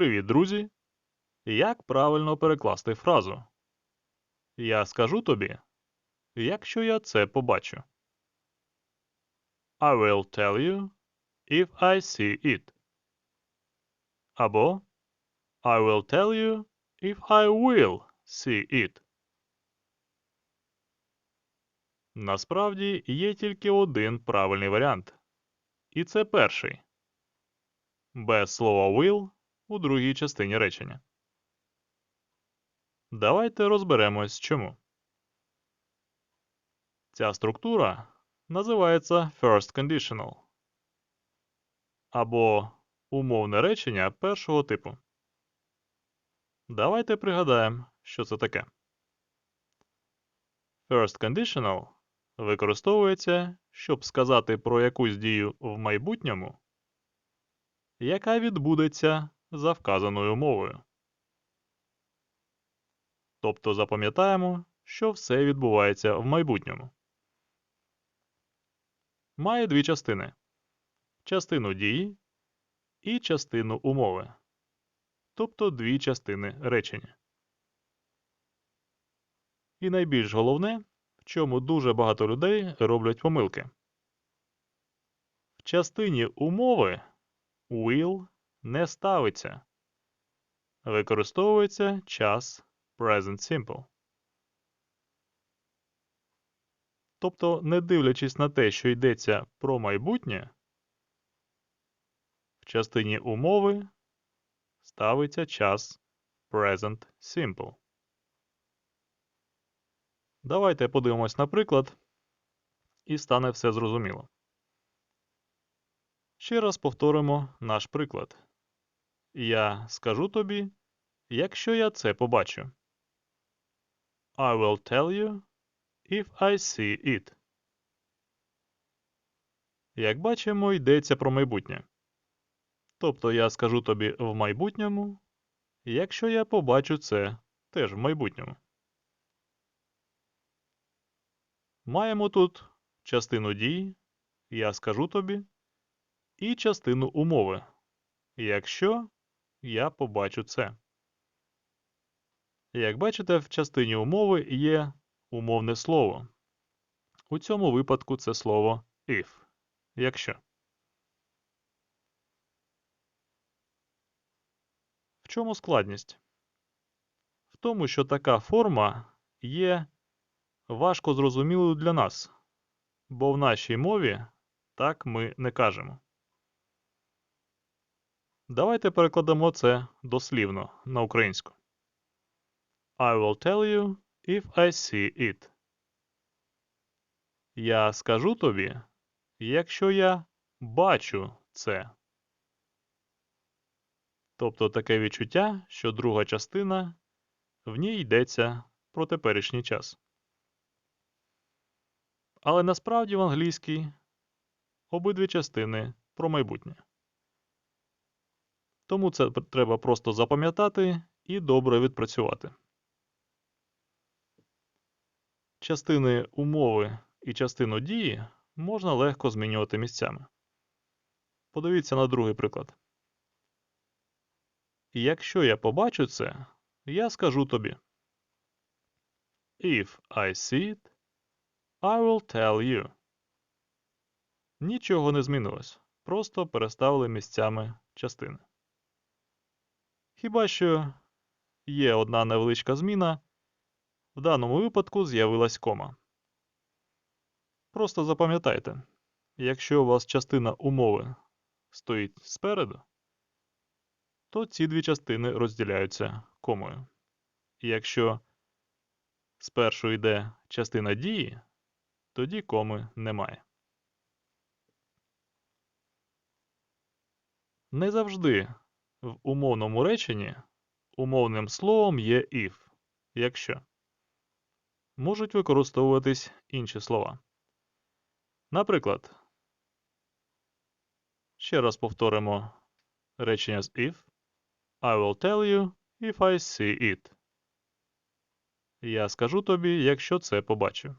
Привіт, друзі! Як правильно перекласти фразу? Я скажу тобі, якщо я це побачу. I will tell you if I see it. Або I will tell you if I will see it. Насправді є тільки один правильний варіант. І це перший. Без слова will у другій частині речення. Давайте розберемось чому. Ця структура називається First Conditional або умовне речення першого типу. Давайте пригадаємо, що це таке. First Conditional використовується, щоб сказати про якусь дію в майбутньому, яка відбудеться за вказаною умовою. Тобто запам'ятаємо, що все відбувається в майбутньому. Має дві частини частину дії і частину умови, тобто дві частини речення. І найбільш головне, в чому дуже багато людей роблять помилки. В частині умови will не ставиться. Використовується час Present Simple. Тобто, не дивлячись на те, що йдеться про майбутнє, в частині умови ставиться час Present Simple. Давайте подивимось на приклад, і стане все зрозуміло. Ще раз повторимо наш приклад. Я скажу тобі, якщо я це побачу. I will tell you if I see it. Як бачимо, йдеться про майбутнє. Тобто я скажу тобі в майбутньому, якщо я побачу це теж в майбутньому. Маємо тут частину дії, я скажу тобі, і частину умови, якщо я побачу це. Як бачите, в частині умови є умовне слово. У цьому випадку це слово if. Якщо. В чому складність? В тому, що така форма є важко зрозумілою для нас, бо в нашій мові так ми не кажемо. Давайте перекладемо це дослівно на українську. I will tell you if I see it. Я скажу тобі, якщо я бачу це. Тобто таке відчуття, що друга частина в ній йдеться про теперішній час. Але насправді в англійській обидві частини про майбутнє. Тому це треба просто запам'ятати і добре відпрацювати. Частини умови і частину дії можна легко змінювати місцями. Подивіться на другий приклад. Якщо я побачу це, я скажу тобі. If I see it, I will tell you. Нічого не змінилось. Просто переставили місцями частини. Хіба що є одна невеличка зміна. В даному випадку з'явилась кома. Просто запам'ятайте, якщо у вас частина умови стоїть спереду, то ці дві частини розділяються комою. І якщо спершу йде частина дії, тоді коми немає. Не завжди в умовному реченні умовним словом є if, якщо можуть використовуватись інші слова. Наприклад, ще раз повторимо речення з if. I will tell you if I see it. Я скажу тобі, якщо це побачу.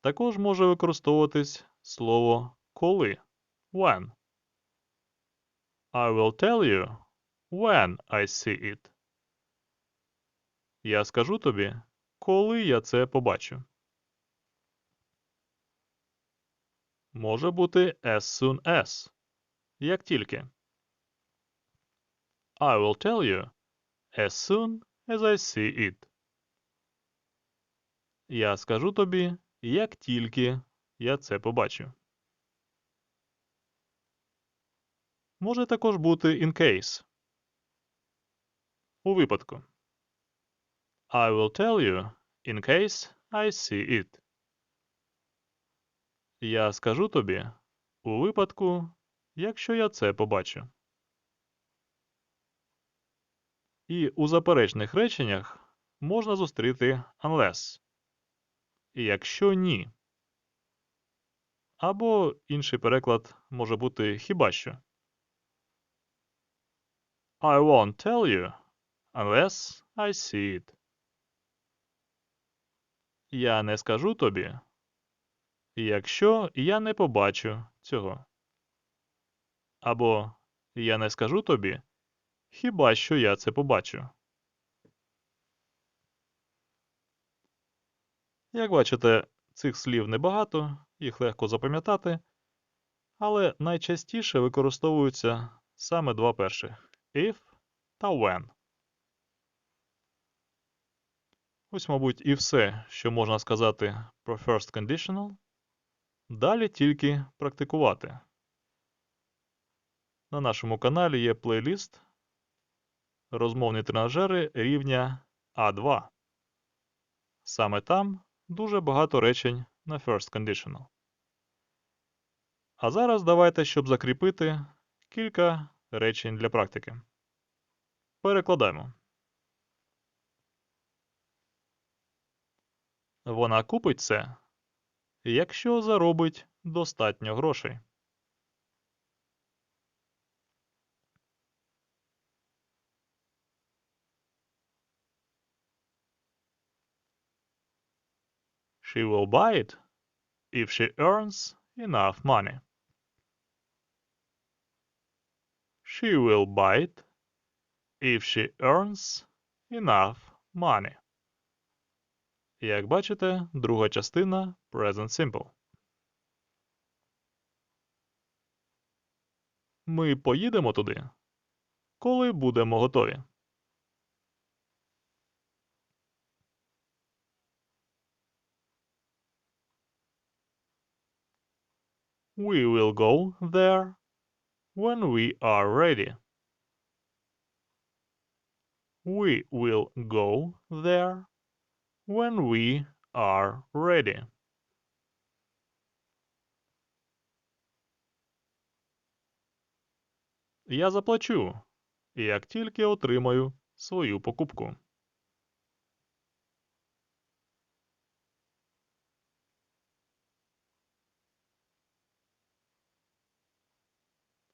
Також може використовуватись слово коли when. I will tell you when I see it. Я скажу тобі, коли я це побачу. Може бути as soon as. Як тільки. I will tell you as soon as I see it. Я скажу тобі, як тільки я це побачу. Може також бути in case. У випадку. I will tell you in case I see it. Я скажу тобі у випадку, якщо я це побачу. І у заперечних реченнях можна зустріти unless. Якщо ні. Або інший переклад може бути хіба що. I won't tell you unless I see it. Я не скажу тобі, якщо я не побачу цього. Або я не скажу тобі, хіба що я це побачу. Як бачите, цих слів небагато, їх легко запам'ятати, але найчастіше використовуються саме два перших if та when. Ось, мабуть, і все, що можна сказати про first conditional. Далі тільки практикувати. На нашому каналі є плейліст Розмовні тренажери рівня А2. Саме там дуже багато речень на first conditional. А зараз давайте, щоб закріпити кілька речень для практики. Перекладаємо. Вона купить це, якщо заробить достатньо грошей. She will buy it if she earns enough money. She will buy it if she earns enough money. Як бачите, друга частина Present Simple. Ми поїдемо туди, коли будемо готові. We will go there when we are ready. We will go there when we are ready. Я заплачу, як тільки отримаю свою покупку.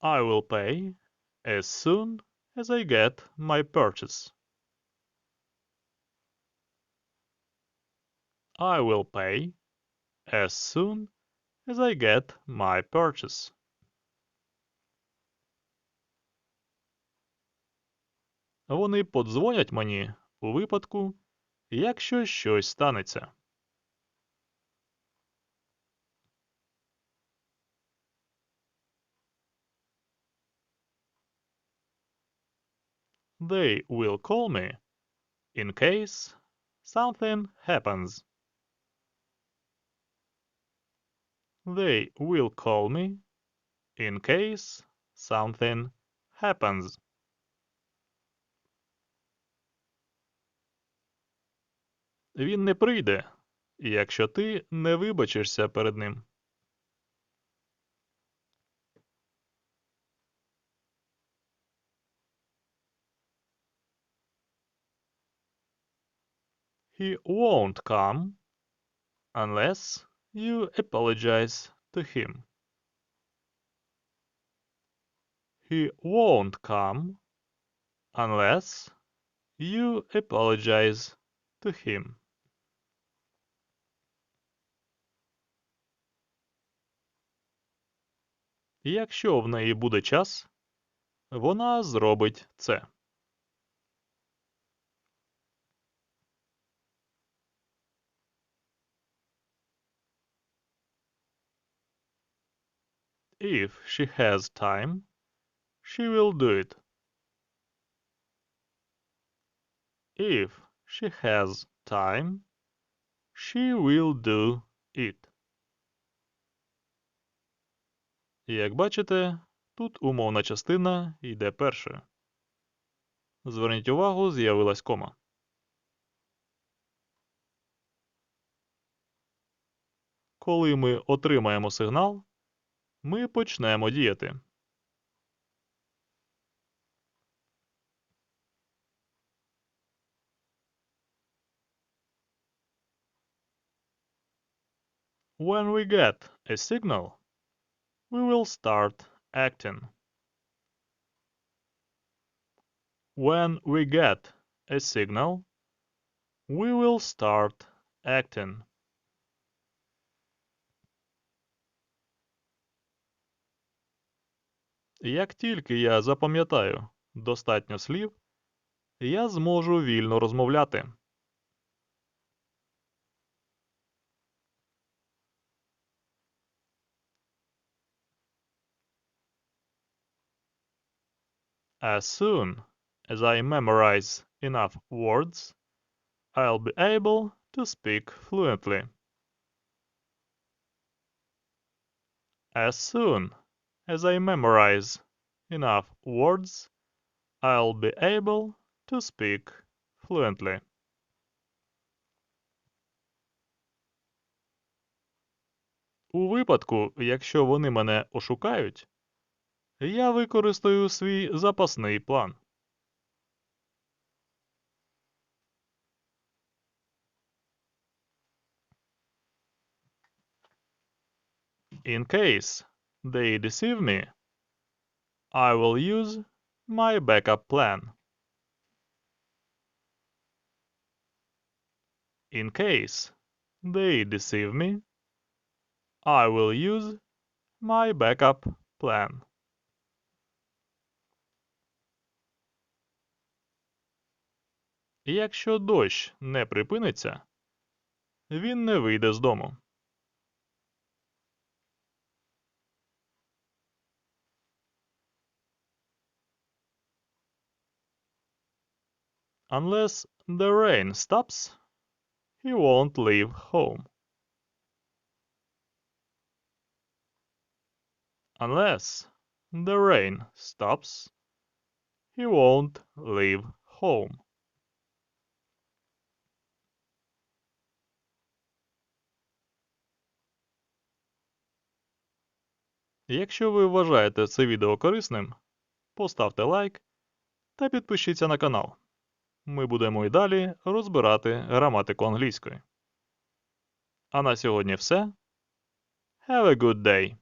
I will pay as soon as I get my purchase. I will pay as soon as I get my purchase. Вони подзвонять мені у випадку, якщо щось станеться. They will call me in case something happens. They will call me in case something happens. Він не прийде, якщо ти не вибачишся перед ним. He won't come unless you apologize to him. He won't come unless you apologize to him. Якщо в неї буде час, Вона зробить це. If she has time, she will do it. If she has time, she will do it. Як бачите, тут умовна частина йде першою. Зверніть увагу, з'явилась кома. Коли ми отримаємо сигнал, ми почнемо діяти. When we get a signal, we will start acting. When we get a signal, we will start acting. Як тільки я запам'ятаю достатньо слів, я зможу вільно розмовляти. As soon as I memorize enough words, I'll be able to speak fluently. As soon as I memorize enough words, I'll be able to speak fluently. У випадку, якщо вони мене ошукають, я використаю свій запасний план. In case they deceive me, I will use my backup plan. In case they deceive me, I will use my backup plan. Якщо дощ не припиниться, він не вийде з дому. Unless the rain stops, he won't leave home. Unless the rain stops, he won't leave home. Якщо ви вважаєте це відео корисним, поставте лайк та підпишіться на канал. Ми будемо і далі розбирати граматику англійської. А на сьогодні все. Have a good day!